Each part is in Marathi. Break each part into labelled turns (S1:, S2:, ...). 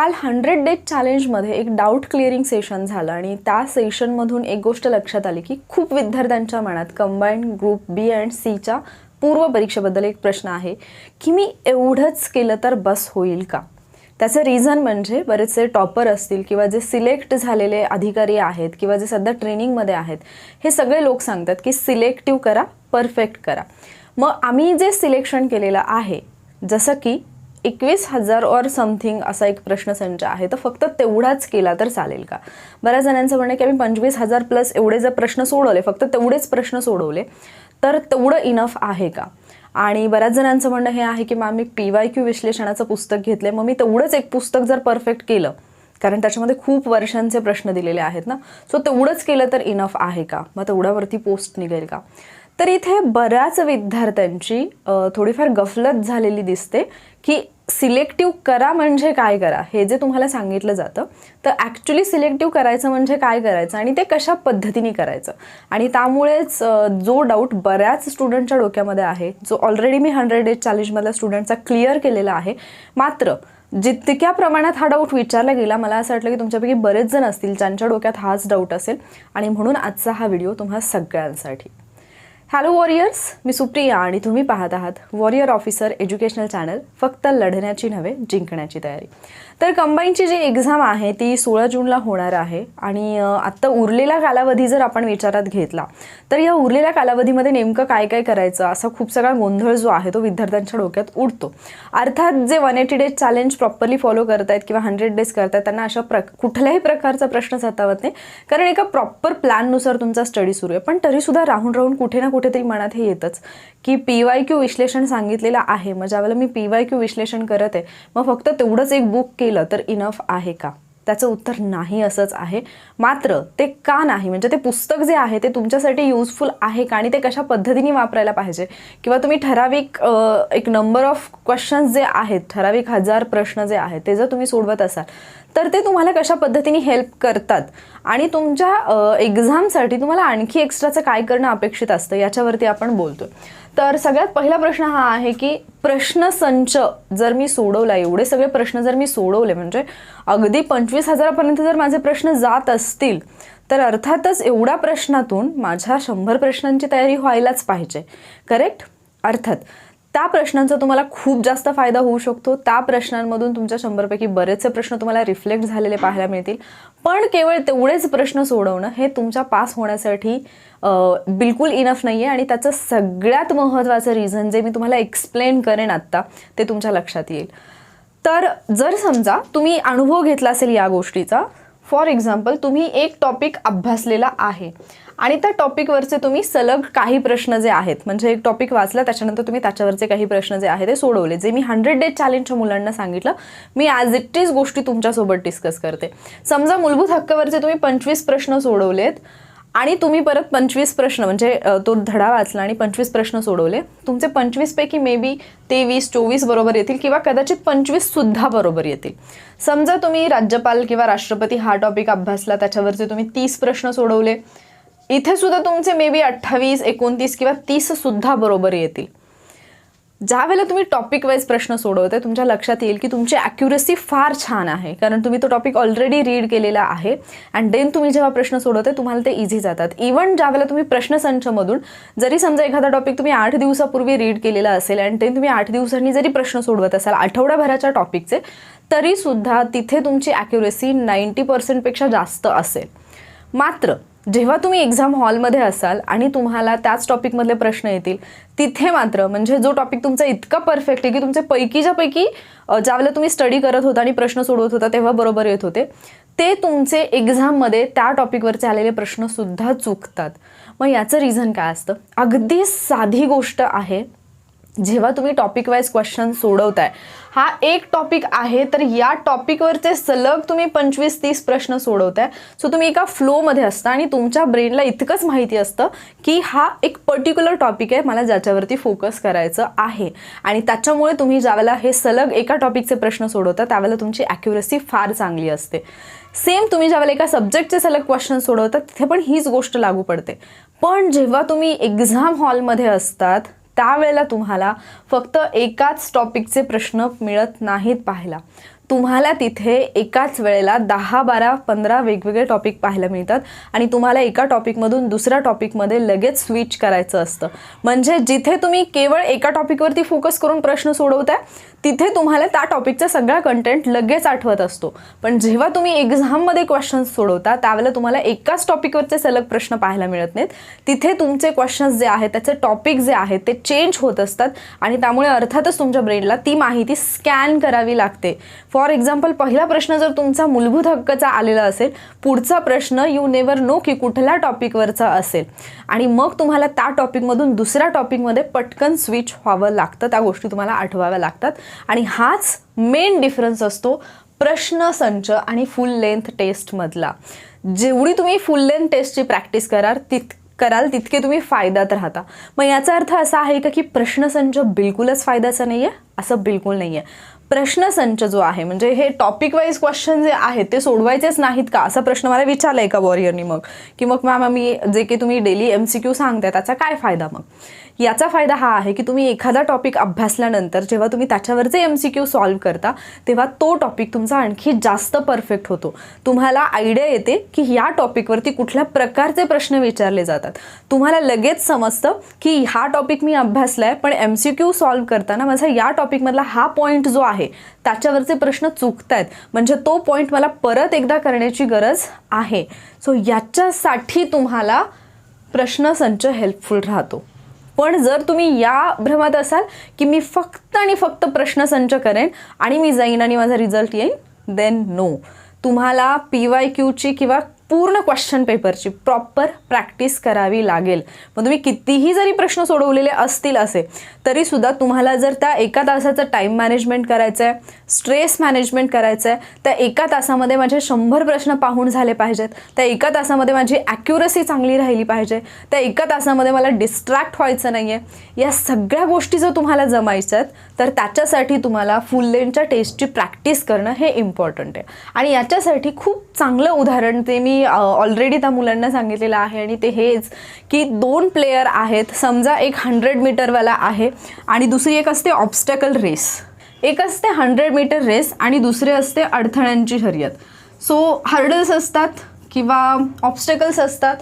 S1: काल हंड्रेड डेज चॅलेंजमध्ये एक डाऊट क्लिअरिंग सेशन झालं आणि त्या सेशनमधून एक गोष्ट लक्षात आली की खूप विद्यार्थ्यांच्या मनात कंबाईंड ग्रुप बी अँड सीच्या पूर्व परीक्षेबद्दल एक प्रश्न आहे की मी एवढंच केलं तर बस होईल का? त्याचं रिझन म्हणजे बरेचसे टॉपर असतील किंवा जे सिलेक्ट झालेले अधिकारी आहेत किंवा जे सध्या ट्रेनिंगमध्ये आहेत हे सगळे लोक सांगतात की सिलेक्टिव्ह करा परफेक्ट करा. मग आम्ही जे सिलेक्शन केलेलं आहे जसं की एकवीस हजार और समथिंग असा एक प्रश्नसंच आहे. तर फक्त तेवढाच केला तर चालेल का? बऱ्याच जणांचं म्हणणं की आम्ही पंचवीस हजार प्लस एवढे जर प्रश्न सोडवले फक्त तेवढेच प्रश्न सोडवले तर तेवढं इनफ आहे का? आणि बऱ्याच जणांचं म्हणणं हे आहे की मग आम्ही पी वाय क्यू विश्लेषणाचं पुस्तक घेतलं मग मी तेवढंच एक पुस्तक जर परफेक्ट केलं कारण त्याच्यामध्ये खूप वर्षांचे प्रश्न दिलेले आहेत ना सो तेवढंच केलं तर इनफ आहे का? मग तेवढ्यावरती पोस्ट निघेल का? तर इथे बऱ्याच विद्यार्थ्यांची थोडीफार गफलत झालेली दिसते. की सिलेक्टिव्ह करा म्हणजे काय करा? हे जे तुम्हाला सांगितलं जातं तर ॲक्च्युली सिलेक्टिव्ह करायचं म्हणजे काय करायचं आणि ते कशा पद्धतीने करायचं? आणि त्यामुळेच जो डाऊट बऱ्याच स्टुडंटच्या डोक्यामध्ये आहे जो ऑलरेडी मी हंड्रेड डेज चॅलेंजमधल्या स्टुडंटचा क्लिअर केलेला आहे मात्र जितक्या प्रमाणात हा डाऊट विचारला गेला मला असं वाटलं की तुमच्यापैकी बरेच जण असतील ज्यांच्या डोक्यात हाच डाऊट असेल. आणि म्हणून आजचा हा व्हिडिओ तुम्हा सगळ्यांसाठी. हॅलो वॉरियर्स मी सुप्रिया आणि तुम्ही पाहत आहात वॉरियर ऑफिसर एज्युकेशनल चॅनल फक्त लढण्याची नव्हे जिंकण्याची तयारी. तर कंबाईनची जी एक्झाम आहे ती सोळा जूनला होणार आहे आणि आत्ता उरलेला कालावधी जर आपण विचारात घेतला तर या उरलेल्या कालावधीमध्ये नेमकं काय काय करायचं असा खूप सगळा गोंधळ जो आहे तो विद्यार्थ्यांच्या डोक्यात उडतो. अर्थात जे one eighty days challenge properly follow करतायत किंवा हंड्रेड डेज करतायत त्यांना अशा प्र कुठल्याही प्रकारचा प्रश्न सतावत नाही. कारण एका प्रॉपर प्लॅननुसार तुमचा स्टडी सुरू आहे. पण तरीसुद्धा राहून राहून कुठे ना कुठेतरी मनात हे येतंच की पी वाय क्यू विश्लेषण सांगितलेलं आहे. मग ज्यावेळेला मी पी वाय क्यू विश्लेषण करत आहे मग फक्त तेवढंच एक बुक केलं तर इनफ आहे का? त्याचं उत्तर नाही असंच आहे. मात्र ते का नाही? म्हणजे ते पुस्तक जे आहे ते तुमच्यासाठी युजफुल आहे का? आणि ते कशा पद्धतीने वापरायला पाहिजे? किंवा तुम्ही ठराविक एक नंबर ऑफ क्वेश्चन्स जे आहेत ठराविक हजार प्रश्न जे आहेत ते जर तुम्ही सोडवत असाल तर ते तुम्हाला कशा पद्धतीने हेल्प करतात? आणि तुमच्या एक्झामसाठी तुम्हाला आणखी एक्स्ट्राचं काय करणं अपेक्षित असतं? याच्यावरती आपण बोलतो तर सगळ्यात पहिला प्रश्न हा आहे की प्रश्नसंच जर मी सोडवला एवढे सगळे प्रश्न जर मी सोडवले म्हणजे अगदी पंचवीस हजारापर्यंत जर माझे प्रश्न जात असतील तर अर्थातच एवढ्या प्रश्नातून माझ्या शंभर प्रश्नांची तयारी व्हायलाच पाहिजे. करेक्ट अर्थात त्या प्रश्नांचा तुम्हाला खूप जास्त फायदा होऊ शकतो. त्या प्रश्नांमधून तुमच्या शंभरपैकी बरेचसे प्रश्न तुम्हाला रिफ्लेक्ट झालेले पाहायला मिळतील. पण केवळ तेवढेच प्रश्न सोडवणं हे तुमच्या पास होण्यासाठी बिलकुल इनफ नाही आहे आणि त्याचं सगळ्यात महत्त्वाचं रिझन जे मी तुम्हाला एक्सप्लेन करेन आत्ता ते तुमच्या लक्षात येईल. तर जर समजा तुम्ही अनुभव घेतला असेल या गोष्टीचा फॉर एक्झाम्पल तुम्ही एक टॉपिक अभ्यासलेला आहे. आणि त्या टॉपिकवरचे तुम्ही सलग काही प्रश्न जे आहेत म्हणजे एक टॉपिक वाचला त्याच्यानंतर तुम्ही त्याच्यावरचे काही प्रश्न जे आहेत ते सोडवले. जे मी हंड्रेड डेज चॅलेंजच्या मुलांना सांगितलं मी ॲज इट इज गोष्टी तुमच्यासोबत डिस्कस करते. समजा मूलभूत हक्कावरचे तुम्ही पंचवीस प्रश्न सोडवलेत आणि तुम्ही परत पंचवीस प्रश्न म्हणजे तो धडा वाचला आणि पंचवीस प्रश्न सोडवले तुमचे पंचवीसपैकी मे बी तेवीस चोवीस बरोबर येतील किंवा कदाचित पंचवीससुद्धा बरोबर येतील. समजा तुम्ही राज्यपाल किंवा राष्ट्रपती हा टॉपिक अभ्यासला त्याच्यावरचे तुम्ही तीस प्रश्न सोडवले. इथे सुद्धा तुमचे मे बी अठ्ठावीस एकोणतीस किंवा तीस सुद्धा बरोबर येतील. ज्यावेळेला तुम्ही टॉपिक वाईज प्रश्न सोडवते तुमच्या लक्षात येईल की तुमची ॲक्युरसी फार छान आहे. कारण तुम्ही तो टॉपिक ऑलरेडी रीड केलेला आहे. अँड देन तुम्ही जेव्हा प्रश्न सोडवते तुम्हाला ते इझी जातात. इवन ज्यावेळेला तुम्ही प्रश्नसंचमधून जरी समजा एखादा टॉपिक तुम्ही आठ दिवसापूर्वी रीड केलेला असेल अँड देन तुम्ही आठ दिवसांनी जरी प्रश्न सोडवत असाल आठवड्याभराच्या टॉपिकचे तरीसुद्धा तिथे तुमची ॲक्युरसी नाईंटी पर्सेंटपेक्षा जास्त असेल. मात्र जेव्हा तुम्ही एक्झाम हॉलमध्ये असाल आणि तुम्हाला त्याच टॉपिकमधले प्रश्न येतील तिथे मात्र म्हणजे जो टॉपिक तुमचा इतका परफेक्ट आहे की तुमचे पैकीच्या पैकी ज्यावेळेला तुम्ही स्टडी करत होता आणि प्रश्न सोडवत होता तेव्हा बरोबर येत होते. ते तुमचे एक्झाममध्ये त्या टॉपिकवरचे आलेले प्रश्नसुद्धा चुकतात. मग याचं रिझन काय असतं? अगदी साधी गोष्ट आहे जेव्हा तुम्ही टॉपिक वाईज क्वेश्चन सोडवताय हा एक टॉपिक आहे तर या टॉपिकवरचे सलग तुम्ही पंचवीस तीस प्रश्न सोडवताय. सो तुम्ही एका फ्लोमध्ये असता आणि तुमच्या ब्रेनला इतकंच माहिती असतं की हा एक पर्टिक्युलर टॉपिक आहे मला ज्याच्यावरती फोकस करायचं आहे. आणि त्याच्यामुळे तुम्ही ज्यावेळेला हे सलग एका टॉपिकचे प्रश्न सोडवता त्यावेळेला तुमची ॲक्युरसी फार चांगली असते. सेम तुम्ही ज्यावेळेला एका सब्जेक्टचे सलग क्वेश्चन सोडवता तिथे पण हीच गोष्ट लागू पडते. पण जेव्हा तुम्ही एक्झाम हॉलमध्ये असतात त्यावेळेला तुम्हाला फक्त एकाच टॉपिकचे प्रश्न मिळत नाहीत पाहायला. तुम्हाला तिथे एकाच वेळेला दहा बारा पंधरा वेगवेगळे टॉपिक पाहायला मिळतात आणि तुम्हाला एका टॉपिकमधून दुसऱ्या टॉपिकमध्ये लगेच स्विच करायचं असतं. म्हणजे जिथे तुम्ही केवळ एका टॉपिकवरती फोकस करून प्रश्न सोडवताय तिथे तुम्हाला त्या टॉपिकचा सगळा कंटेंट लगेच आठवत असतो. पण जेव्हा तुम्ही एक्झाममध्ये क्वेश्चन्स सोडवता त्यावेळेला तुम्हाला एकाच टॉपिकवरचे सलग प्रश्न पाहायला मिळत नाहीत. तिथे तुमचे क्वेश्चन्स जे आहेत त्याचे टॉपिक जे आहेत ते चेंज होत असतात आणि त्यामुळे अर्थातच तुमच्या ब्रेनला ती माहिती स्कॅन करावी लागते. फॉर एक्झाम्पल पहिला प्रश्न जर तुमचा मूलभूत हक्काचा आलेला असेल पुढचा प्रश्न यू नेवर नो की कुठल्या टॉपिकवरचा असेल. आणि मग तुम्हाला त्या टॉपिकमधून दुसऱ्या टॉपिकमध्ये पटकन स्विच व्हावं लागतं त्या गोष्टी तुम्हाला आठवाव्या लागतात. आणि हाच मेन डिफरन्स असतो प्रश्न संच आणि फुल लेंथ टेस्टमधला जेवढी तुम्ही फुल लेंथ टेस्टची प्रॅक्टिस कराल तित कराल तितके तुम्ही फायद्यात राहता. मग याचा अर्थ असा आहे का की प्रश्नसंच बिलकुलच फायद्याचा नाही आहे असं बिलकुल नाही आहे प्रश्नसंच जो आहे म्हणजे हे टॉपिक वाईज क्वेश्चन जे आहेत ते सोडवायचेच नाहीत का? असा प्रश्न मला विचारला एका वॉरियरनी मग? की मग मॅम आम्ही जे की तुम्ही डेली एम सी क्यू सांगताय त्याचा काय फायदा मग? याचा फायदा हा आहे की तुम्ही एखादा टॉपिक अभ्यासल्यानंतर जेव्हा तुम्ही त्याच्यावरचे एम सी क्यू सॉल्व्ह करता तेव्हा तो टॉपिक तुमचा आणखी जास्त परफेक्ट होतो. तुम्हाला आयडिया येते की या टॉपिकवरती कुठल्या प्रकारचे प्रश्न विचारले जातात. तुम्हाला लगेच समजतं की हा टॉपिक मी अभ्यासला आहे पण एम सी क्यू सॉल्व्ह करताना माझा या टॉपिकमधला हा पॉईंट जो आहे त्याच्यावरचे प्रश्न चुकत आहेत म्हणजे तो पॉईंट मला परत एकदा करण्याची गरज आहे. सो याच्यासाठी तुम्हाला प्रश्नसंच हेल्पफुल राहतो. पण जर तुम्ही या भ्रमात असाल की मी फक्त आणि फक्त प्रश्नसंच करेन आणि मी जाईन आणि माझा रिझल्ट येईल देन नो तुम्हाला पी वाय क्यूची किंवा पूर्ण क्वेश्चन पेपरची प्रॉपर प्रॅक्टिस करावी लागेल. मग तुम्ही कितीही जरी प्रश्न सोडवलेले असतील असे तरीसुद्धा तुम्हाला जर त्या एका तासाचं टाईम मॅनेजमेंट करायचं आहे स्ट्रेस मॅनेजमेंट करायचं आहे त्या एका तासामध्ये माझे शंभर प्रश्न पाहून झाले पाहिजेत त्या एका तासामध्ये माझी ॲक्युरसी चांगली राहिली पाहिजे त्या एका तासामध्ये मला डिस्ट्रॅक्ट व्हायचं नाही आहे या सगळ्या गोष्टी जर तुम्हाला जमायच्या आहेत तर त्याच्यासाठी तुम्हाला फुल लेनच्या टेस्टची प्रॅक्टिस करणं हे इम्पॉर्टंट आहे. आणि याच्यासाठी खूप चांगलं उदाहरण ते मी ऑलरेडी त्या मुलांना सांगितलेलं आहे आणि ते हेच की दोन प्लेयर आहेत समजा एक हंड्रेड मीटरवाला आहे आणि दुसरी एक असते ऑब्स्टॅकल रेस एक असते हंड्रेड मीटर रेस आणि दुसरे असते अडथळ्यांची शर्यत सो हर्डल्स असतात किंवा ऑब्स्टेकल्स असतात.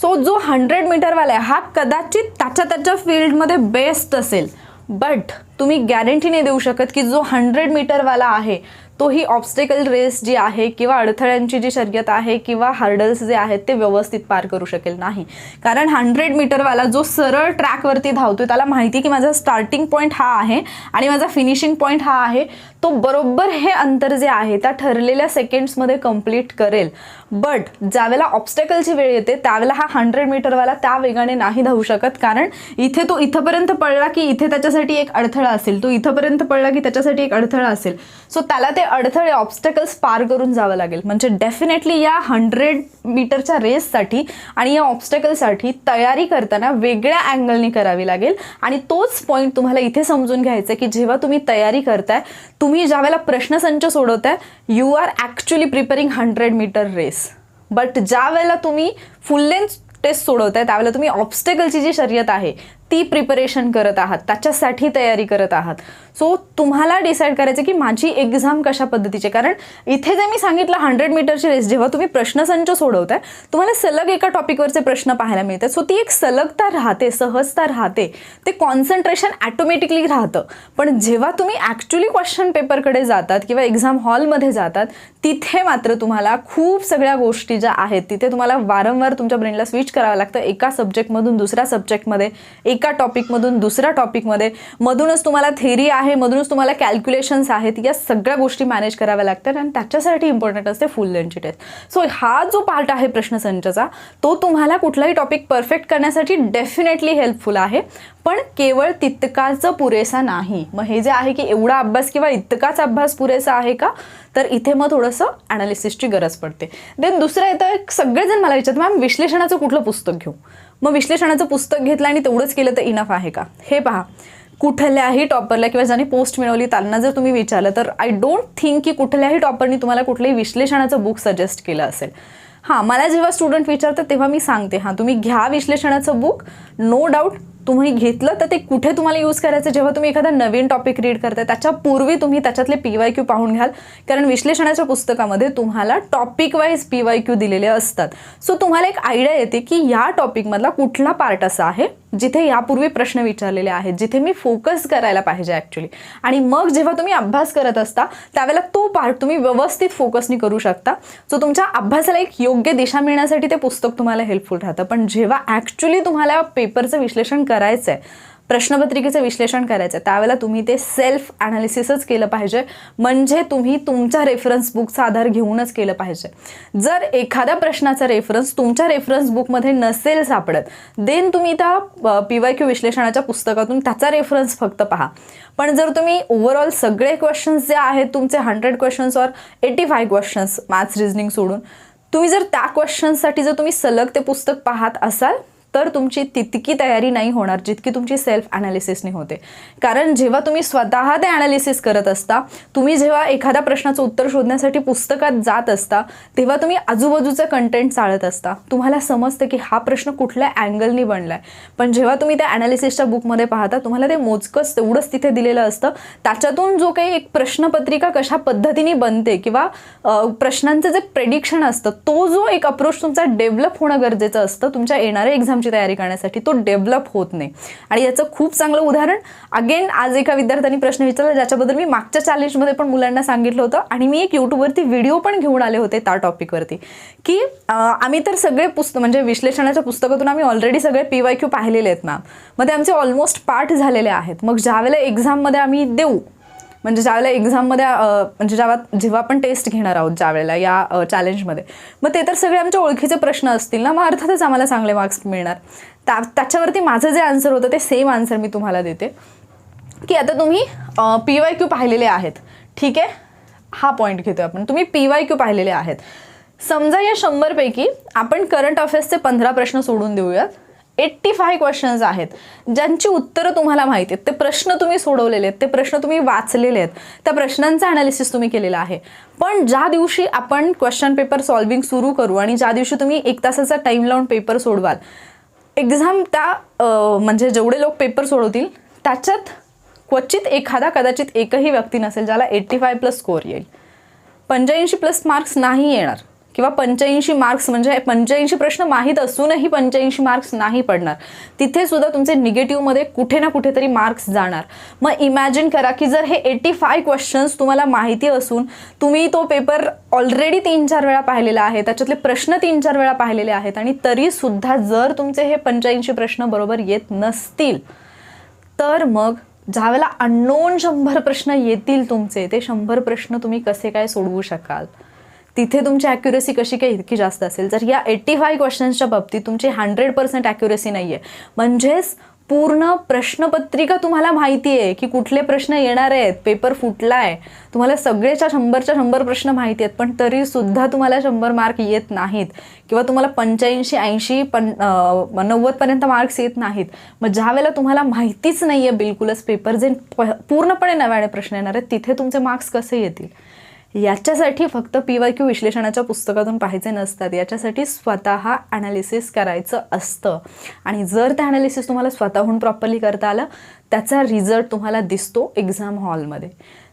S1: सो जो हंड्रेड मीटरवाला आहे हा कदाचित त्याच्या त्याच्या फील्डमध्ये बेस्ट असेल. बट तुम्ही गॅरंटी नाही देऊ शकत की जो हंड्रेड मीटरवाला आहे तो ही ऑब्स्टेकल रेस जी आहे किंवा अडथळ्यांची जी शर्यत आहे किंवा हार्डल्स जे आहेत ते व्यवस्थित पार करू शकेल नाही. कारण हंड्रेड मीटरवाला जो सरळ ट्रॅकवरती धावतोय त्याला माहिती की माझा स्टार्टिंग पॉईंट हा आहे आणि माझा फिनिशिंग पॉईंट हा आहे तो बरोबर हे अंतर जे आहे त्या ठरलेल्या सेकंड्समध्ये कंप्लीट करेल. बट ज्यावेळेला ऑब्स्टेकलची वेळ येते त्यावेळेला हा हंड्रेड मीटरवाला त्या वेगाने नाही धावू शकत कारण इथे तो इथंपर्यंत पडला की इथे त्याच्यासाठी एक अडथळा असेल तो इथंपर्यंत पडला की त्याच्यासाठी एक अडथळा असेल. सो त्याला ते अडथळे ऑब्स्टेकल्स पार करून जावं लागेल. म्हणजे डेफिनेटली या हंड्रेड मीटरच्या रेससाठी आणि या ऑब्स्टकलसाठी तयारी करताना वेगळ्या अँगलनी करावी लागेल. आणि तोच पॉईंट तुम्हाला इथे समजून घ्यायचा की जेव्हा तुम्ही तयारी करताय तुम्ही ज्यावेळेला प्रश्नसंच सोडवताय you are actually preparing hundred metre race but ज्या वेळेला तुम्ही फुल लेन्थ टेस्ट सोडवताय त्यावेळेला तुम्ही ऑब्स्टेकलची जी शर्यत आहे ती प्रिपरेशन करत आहात त्याच्यासाठी तयारी करत आहात. सो तुम्हाला डिसाईड करायचं की माझी एक्झाम कशा पद्धतीची कारण इथे जे मी सांगितलं हंड्रेड मीटरची रेस जेव्हा तुम्ही प्रश्नसंच सोडवताय तुम्हाला सलग एका टॉपिकवरचे प्रश्न पाहायला मिळतात. सो ती एक सलगता राहते सहजता राहते. ते कॉन्सन्ट्रेशन ॲटोमॅटिकली राहतं. पण जेव्हा तुम्ही ॲक्च्युली क्वेश्चन पेपरकडे जातात किंवा एक्झाम हॉलमध्ये जातात तिथे मात्र तुम्हाला खूप सगळ्या गोष्टी ज्या आहेत तिथे तुम्हाला वारंवार तुमच्या ब्रेनला स्विच करावं लागतं. एका सब्जेक्टमधून दुसऱ्या सब्जेक्टमध्ये एक टॉपिकमधून दुसऱ्या टॉपिकमध्ये मधूनच तुम्हाला थेरी आहे मधूनच तुम्हाला कॅल्क्युलेशन्स आहेत या सगळ्या गोष्टी मॅनेज कराव्या लागतात आणि त्याच्यासाठी इम्पॉर्टंट असते फुल लेंथची टेस्ट सो हा जो पार्ट आहे प्रश्नसंचचा तो तुम्हाला कुठलाही टॉपिक परफेक्ट करण्यासाठी डेफिनेटली हेल्पफुल आहे. पण केवळ तितकाच पुरेसा नाही. मग हे जे आहे की एवढा अभ्यास किंवा इतकाच अभ्यास पुरेसा आहे का? तर इथे मग थोडंसं ॲनालिसिसची गरज पडते. देन दुसरं येतं सगळेजण मला विचारतात मॅम विश्लेषणाचं कुठलं पुस्तक घेऊ? मग विश्लेषणाचं पुस्तक घेतलं आणि तेवढंच केलं तर इनफ आहे का? हे पहा. कुठल्याही टॉपरला किंवा ज्याने पोस्ट मिळवली त्यांना जर तुम्ही विचारलं तर आय डोंट थिंक की कुठल्याही टॉपरनी तुम्हाला कुठलंही विश्लेषणाचं बुक सजेस्ट केलं असेल. हां मला जेव्हा स्टुडंट विचारतात तेव्हा मी सांगते हां तुम्ही घ्या विश्लेषणाचं बुक नो डाऊट तुम्ही घेतलं तर ते कुठे तुम्हाला यूज करायचं? जेव्हा तुम्ही एखादा नवीन टॉपिक रीड करताय त्याच्यापूर्वी तुम्ही त्याच्यातले पी वाय क्यू पाहून घ्याल. कारण विश्लेषणाच्या पुस्तकामध्ये तुम्हाला topic wise P Y Q दिलेले असतात. सो तुम्हाला एक आयडिया येते की या टॉपिकमधला कुठला पार्ट असा आहे? जिथे यापूर्वी प्रश्न विचारलेले आहेत जिथे मी फोकस करायला पाहिजे ॲक्च्युली आणि मग जेव्हा तुम्ही अभ्यास करत असता त्यावेळेला तो पार्ट तुम्ही व्यवस्थित फोकसनी करू शकता. सो तुमच्या अभ्यासाला एक योग्य दिशा मिळण्यासाठी ते पुस्तक तुम्हाला हेल्पफुल राहतं. पण जेव्हा ॲक्च्युली तुम्हाला पेपरचं विश्लेषण करायचं आहे प्रश्नपत्रिकेचं विश्लेषण करायचं आहे त्यावेळेला तुम्ही ते सेल्फ ॲनालिसिसच केलं पाहिजे. म्हणजे तुम्ही तुमच्या रेफरन्स बुकचा आधार घेऊनच केलं पाहिजे. जर एखाद्या प्रश्नाचा रेफरन्स तुमच्या रेफरन्स बुकमध्ये नसेल सापडत देन तुम्ही त्या पी वाय क्यू विश्लेषणाच्या पुस्तकातून त्याचा रेफरन्स फक्त पहा. पण जर तुम्ही ओव्हरऑल सगळे क्वेश्चन्स जे आहेत तुमचे hundred questions or eighty five questions maths reasoning सोडून तुम्ही जर त्या क्वेश्चन्ससाठी जर तुम्ही सलग ते पुस्तक पाहत असाल तर तुमची तितकी तयारी नाही होणार जितकी तुमची सेल्फ ॲनालिसिसने होते. कारण जेव्हा तुम्ही स्वतः ते ॲनालिसिस करत असता तुम्ही जेव्हा एखाद्या प्रश्नाचं उत्तर शोधण्यासाठी पुस्तकात जात असता तेव्हा तुम्ही आजूबाजूचं कंटेंट चाळत असता. तुम्हाला समजतं की हा प्रश्न कुठल्या अँगलनी बनला आहे पण जेव्हा तुम्ही त्या ॲनालिसिसच्या बुकमध्ये पाहता तुम्हाला ते मोजकंच तेवढंच तिथे दिलेलं असतं. त्याच्यातून जो काही एक प्रश्नपत्रिका कशा पद्धतीने बनते किंवा प्रश्नांचं जे प्रेडिक्शन असतं तो जो एक अप्रोच तुमचा डेव्हलप होणं गरजेचं असतं तुमच्या येणाऱ्या एक्झाम तयारी करण्यासाठी तो डेव्हलप होत नाही. आणि याचं खूप चांगलं उदाहरण अगेन आज एका विद्यार्थ्यांनी प्रश्न विचारला ज्याच्याबद्दल मी मागच्या चॅलेंजमध्ये पण मुलांना सांगितलं होतं. आणि मी एक यूट्यूबवरती व्हिडिओ पण घेऊन आले होते त्या टॉपिकवरती की आम्ही तर सगळे पुस्तक म्हणजे विश्लेषणाच्या पुस्तकातून आम्ही ऑलरेडी सगळे पी वाय क्यू पाहिलेले आहेत मॅम मग ते आमचे ऑलमोस्ट पाठ झालेले आहेत. मग ज्यावेळेला एक्झाममध्ये आम्ही देऊ म्हणजे ज्यावेळेला एक्झाममध्ये म्हणजे जेव्हा जेव्हा आपण टेस्ट घेणार आहोत ज्यावेळेला या चॅलेंजमध्ये मग ते तर सगळे आमच्या ओळखीचे प्रश्न असतील ना? मग अर्थातच आम्हाला चांगले मार्क्स मिळणार. त्या त्याच्यावरती माझं जे आन्सर होतं ते सेम आन्सर मी तुम्हाला देते. की आता तुम्ही पी वाय क्यू पाहिलेले आहेत. ठीक आहे? हा पॉईंट घेतो आपण. तुम्ही पी वाय क्यू पाहिलेले आहेत. समजा या शंभरपैकी आपण करंट अफेअर्सचे पंधरा प्रश्न सोडून देऊयात. एट्टी फाय क्वेश्चन्स आहेत. ज्यांची उत्तरं तुम्हाला माहिती आहेत ते प्रश्न तुम्ही सोडवलेले आहेत ते प्रश्न तुम्ही वाचलेले आहेत त्या प्रश्नांचा अनालिसिस तुम्ही केलेला आहे. पण ज्या दिवशी आपण क्वेश्चन पेपर सॉल्विंग सुरू करू आणि ज्या दिवशी तुम्ही एक तासाचा टाईम लावून पेपर सोडवाल एक्झाम त्या म्हणजे जेवढे लोक पेपर सोडवतील त्याच्यात क्वचित एखादा कदाचित एकही व्यक्ती नसेल ज्याला एट्टी फाय प्लस स्कोअर येईल. पंच्याऐंशी प्लस मार्क्स नाही येणार. किंवा पंच्याऐंशी मार्क्स म्हणजे पंच्याऐंशी प्रश्न माहीत असूनही पंच्याऐंशी मार्क्स नाही पडणार. तिथे सुद्धा तुमचे निगेटिव्हमध्ये कुठे ना कुठेतरी मार्क्स जाणार. मग इमॅजिन करा की जर हे एटी फाय क्वेश्चन्स तुम्हाला माहिती असून तुम्ही तो पेपर ऑलरेडी तीन चार वेळा पाहिलेला आहे त्याच्यातले प्रश्न तीन चार वेळा पाहिलेले आहेत आणि तरीसुद्धा जर तुमचे हे पंच्याऐंशी प्रश्न बरोबर येत नसतील तर मग ज्यावेळेला अननोन शंभर प्रश्न येतील तुमचे ते शंभर प्रश्न तुम्ही कसे काय सोडवू शकाल? तिथे तुमची अॅक्युरेसी कशी काय इतकी जास्त असेल? जर या एट्टी फाय क्वेश्चन्सच्या बाबतीत तुमची हंड्रेड पर्सेंट ॲक्युरेसी नाही आहे म्हणजेच पूर्ण प्रश्नपत्रिका तुम्हाला माहिती आहे की कुठले प्रश्न येणार आहेत पेपर फुटला आहे तुम्हाला सगळेच्या शंभरच्या शंभर प्रश्न माहिती आहेत पण तरीसुद्धा तुम्हाला शंभर मार्क येत नाहीत. किंवा तुम्हाला पंच्याऐंशी ऐंशी पण नव्वदपर्यंत मार्क्स येत नाहीत. मग ज्या वेळेला तुम्हाला माहितीच नाही आहे बिलकुलच पेपर जे पूर्णपणे नव्याने प्रश्न येणार आहेत तिथे तुमचे मार्क्स कसे येतील? याच्यासाठी फक्त पी वाय क्यू विश्लेषणाच्या पुस्तकातून पाहायचे नसतात. याच्यासाठी स्वतः ॲनालिसिस करायचं असतं. आणि जर त्या ॲनालिसिस तुम्हाला स्वतःहून प्रॉपरली करता आलं त्याचा रिझल्ट तुम्हाला दिसतो एक्झाम हॉलमध्ये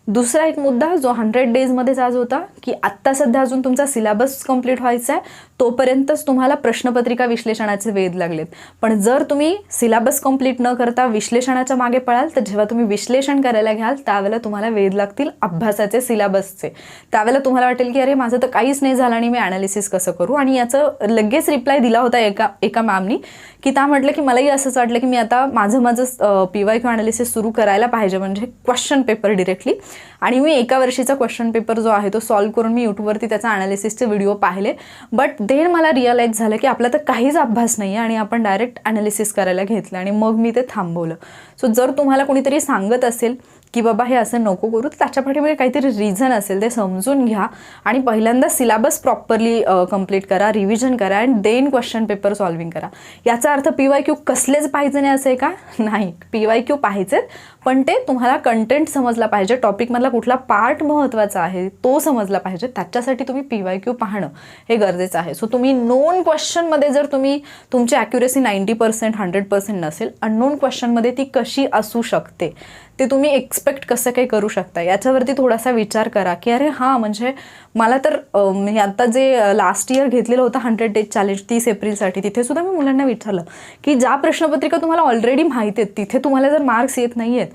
S1: दुसरा एक मुद्दा जो हंड्रेड डेजमध्येच आज होता की आत्ता सध्या अजून तुमचा सिलेबस कंप्लीट व्हायचा आहे तोपर्यंतच तुम्हाला प्रश्नपत्रिका विश्लेषणाचे वेध लागलेत. पण जर तुम्ही सिलेबस कंप्लीट न करता विश्लेषणाच्या मागे पळाल तर जेव्हा तुम्ही विश्लेषण करायला घ्याल त्यावेळेला तुम्हाला वेध लागतील अभ्यासाचे सिलेबसचे त्यावेळेला तुम्हाला वाटेल की अरे माझं तर काहीच नाही झालं आणि मी ॲनालिसिस कसं करू? आणि याचं लगेच रिप्लाय दिला होता एका एका मॅमनी की त्या म्हटलं की मलाही असंच वाटलं की मी आता माझं माझं पी वाय क्यू ॲनालिसिस सुरू करायला पाहिजे म्हणजे क्वेश्चन पेपर डिरेक्टली आणि मी एका वर्षीचा क्वेश्चन पेपर जो आहे तो सॉल्व्ह करून मी यूट्यूबवरती त्याचा ॲनालिसिसचे व्हिडिओ पाहिले. बट देन मला रिअलाईज झालं की आपला तर काहीच अभ्यास नाही आहे आणि आपण डायरेक्ट ॲनालिसिस करायला घेतलं आणि मग मी ते थांबवलं. सो जर तुम्हाला कोणीतरी सांगत असेल की बाबा हे असं नको करू तर त्याच्या पाठीमागे काहीतरी रिझन असेल ते समजून घ्या. आणि पहिल्यांदा सिलेबस प्रॉपरली कंप्लीट करा रिव्हिजन करा and then question paper solving करा. याचा अर्थ पी वाय क्यू कसलेच पाहिजे नाही असे का? नाही. पी वाय क्यू पाहिजेत पण ते तुम्हाला कंटेंट समजला पाहिजे. टॉपिकमधला कुठला पार्ट महत्त्वाचा आहे तो समजला पाहिजे. त्याच्यासाठी तुम्ही पी वाय क्यू पाहणं हे गरजेचं आहे. सो तुम्ही नोन क्वेश्चनमध्ये जर तुम्ही तुमची accuracy ninety percent hundred percent नसेल अननोन क्वेश्चनमध्ये ती कशी असू शकते? ते तुम्ही एक्सपेक्ट कसं काही करू शकता? याच्यावरती थोडासा विचार करा की अरे हां म्हणजे मला तर मी आता जे लास्ट इयर घेतलेलं होतं हंड्रेड डेज चॅलेंज तीस एप्रिलसाठी तिथे सुद्धा मी मुलांना विचारलं की ज्या प्रश्नपत्रिका तुम्हाला ऑलरेडी माहिती आहेत तिथे तुम्हाला जर मार्क्स येत नाही आहेत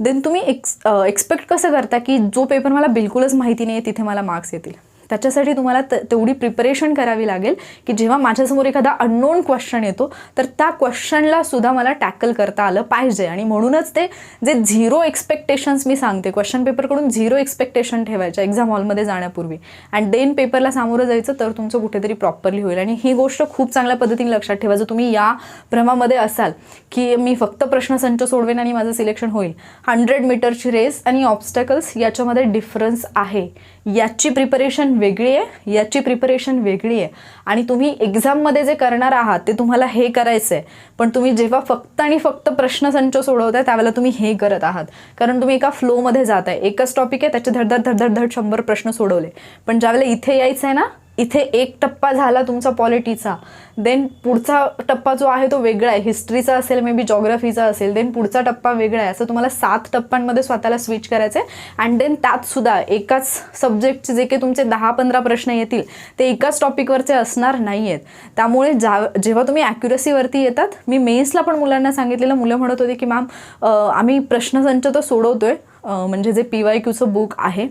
S1: देन तुम्ही एक्स एक्सपेक्ट कसं करता की जो पेपर मला बिलकुलच माहिती नाही आहे तिथे मला मार्क्स येतील? त्याच्यासाठी तुम्हाला तेवढी प्रिपरेशन करावी लागेल की जेव्हा माझ्यासमोर एखादा अननोन क्वेश्चन येतो तर त्या क्वेश्चनला सुद्धा मला टॅकल करता आलं पाहिजे. आणि म्हणूनच ते जे झिरो एक्सपेक्टेशन्स मी सांगते क्वेश्चन पेपरकडून झिरो एक्सपेक्टेशन ठेवायच्या एक्झाम हॉलमध्ये जाण्यापूर्वी. अँड देन पेपरला सामोरं जायचं तर तुमचं कुठेतरी प्रॉपरली होईल. आणि ही गोष्ट खूप चांगल्या पद्धतीने लक्षात ठेवा. जर तुम्ही या भ्रमामध्ये असाल की मी फक्त प्रश्नसंच सोडवेन आणि माझं सिलेक्शन होईल. हंड्रेड मीटरची रेस आणि ऑब्स्टॅकल्स याच्यामध्ये डिफरन्स आहे. याची प्रिपरेशन वेगळी आहे याची प्रिपरेशन वेगळी आहे. आणि तुम्ही एक्झाममध्ये जे करणार आहात ते तुम्हाला हे करायचं आहे. पण तुम्ही जेव्हा फक्त आणि फक्त प्रश्नसंच सोडवताय त्यावेळेला तुम्ही हे करत आहात. कारण तुम्ही एका फ्लोमध्ये जात आहे एकच टॉपिक आहे त्याचे धडधड धडधड धड शंभर प्रश्न सोडवले. पण ज्यावेळेला इथे यायचं आहे ना इथे एक टप्पा झाला तुमचा पॉलिटीचा. देन पुढचा टप्पा जो आहे तो वेगळा आहे. हिस्ट्रीचा असेल मे बी जॉग्रफीचा असेल देन पुढचा टप्पा वेगळा आहे. असं तुम्हाला सात टप्प्यांमध्ये स्वतःला स्विच करायचं आहे अँड देन त्यातसुद्धा एकाच सब्जेक्टचे जे काही तुमचे दहा पंधरा प्रश्न येतील ते एकाच टॉपिकवरचे असणार नाही आहेत त्यामुळे जा जेव्हा तुम्ही ॲक्युरसीवरती येतात मी मेन्सला पण मुलांना सांगितलेलं मुलं म्हणत होते की मॅम आम्ही प्रश्नसंच तर सोडवतोय. आहे म्हणजे जे पी वाय क्यूचं बुक आहे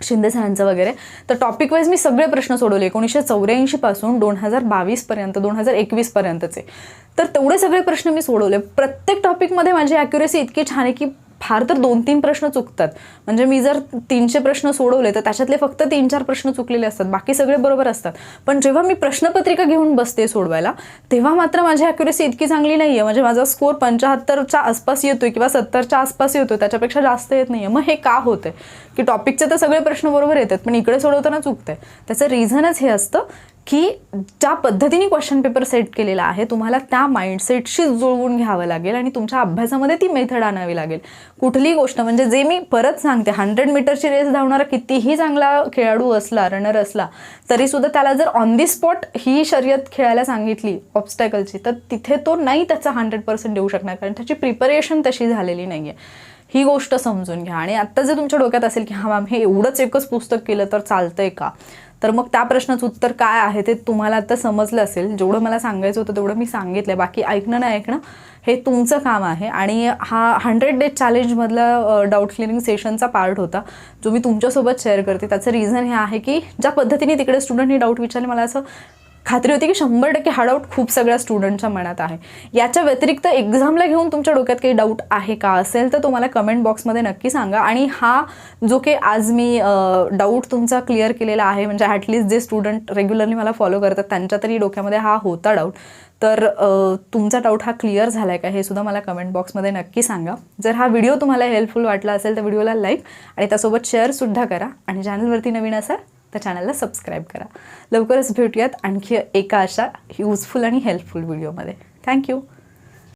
S1: शिंदे सरांचं वगैरे. तर टॉपिक वाईज मी सगळे प्रश्न सोडवले. एकोणीसशे चौऱ्याऐंशीपासून दोन हजार बावीसपर्यंत दोन हजार एकवीसपर्यंतचे तर तेवढे सगळे प्रश्न मी सोडवले. प्रत्येक टॉपिकमध्ये माझी ॲक्युरेसी इतकी छान आहे की फार तर दोन तीन प्रश्न चुकतात. म्हणजे मी जर तीनशे प्रश्न सोडवले तर त्याच्यातले फक्त तीन चार प्रश्न चुकलेले असतात. बाकी सगळे बरोबर असतात. पण जेव्हा मी प्रश्नपत्रिका घेऊन बसते सोडवायला तेव्हा मात्र माझी अॅक्युरेसी इतकी चांगली नाही आहे म्हणजे माझा स्कोअर पंच्याहत्तरच्या आसपास येतोय किंवा सत्तरच्या आसपास येतोय त्याच्यापेक्षा जास्त येत नाही आहे मग हे का होतंय? की टॉपिकचे तर सगळे प्रश्न बरोबर येतात पण इकडे सोडवताना चुकतंय. त्याचं रिझनच हे असतं की ज्या पद्धतीने क्वेश्चन पेपर सेट केलेला आहे तुम्हाला त्या माइंडसेटशी जुळवून घ्यावं लागेल आणि तुमच्या अभ्यासामध्ये ती मेथड आणावी लागेल. कुठलीही गोष्ट म्हणजे जे मी परत सांगते हंड्रेड मीटरची रेस धावणारा कितीही चांगला खेळाडू असला रनर असला तरीसुद्धा त्याला जर ऑन दी स्पॉट ही शर्यत खेळायला सांगितली ऑब्स्टॅकलची तर तिथे तो नाही त्याचा हंड्रेड पर्सेंट देऊ शकणार कारण त्याची प्रिपरेशन तशी झालेली नाही आहे ही गोष्ट समजून घ्या. आणि आत्ता जर तुमच्या डोक्यात असेल की हा मॅम हे एवढंच एकच पुस्तक केलं तर चालतंय का? तर मग त्या प्रश्नाचं उत्तर काय आहे ते तुम्हाला आता समजलं असेल. जेवढं मला सांगायचं होतं तेवढं मी सांगितलं बाकी ऐकणं नाही ऐकणं हे तुमचं काम आहे. आणि हा हंड्रेड डेज चॅलेंजमधला डाऊट क्लिअरिंग सेशनचा पार्ट होता. जो मी तुमच्यासोबत शेअर करते. त्याचं रिझन हे आहे की ज्या पद्धतीने तिकडे स्टुडंटनी डाऊट विचारले मला असं खात्री होती की शंभर टक्के हा डाऊट खूप सगळ्या स्टुडंटच्या मनात आहे. याच्या व्यतिरिक्त एक्झामला घेऊन तुमच्या डोक्यात काही डाऊट आहे का असेल तर तुम्हाला कमेंट बॉक्समध्ये नक्की सांगा. आणि हा जो काही आज मी डाऊट तुमचा क्लिअर केलेला आहे म्हणजे ॲटलिस्ट जे स्टुडंट रेग्युलरली मला फॉलो करतात त्यांच्या तरी डोक्यामध्ये हा होता डाऊट तर तुमचा डाऊट हा क्लिअर झाला आहे का हे सुद्धा मला कमेंट बॉक्समध्ये नक्की सांगा. जर हा व्हिडिओ तुम्हाला हेल्पफुल वाटला असेल तर व्हिडिओला लाईक आणि त्यासोबत शेअरसुद्धा करा. आणि चॅनलवरती नवीन असाल तर चॅनलला सबस्क्राईब करा. लवकरच भेटूयात आणखी एका अशा युजफुल आणि हेल्पफुल व्हिडिओमध्ये थँक्यू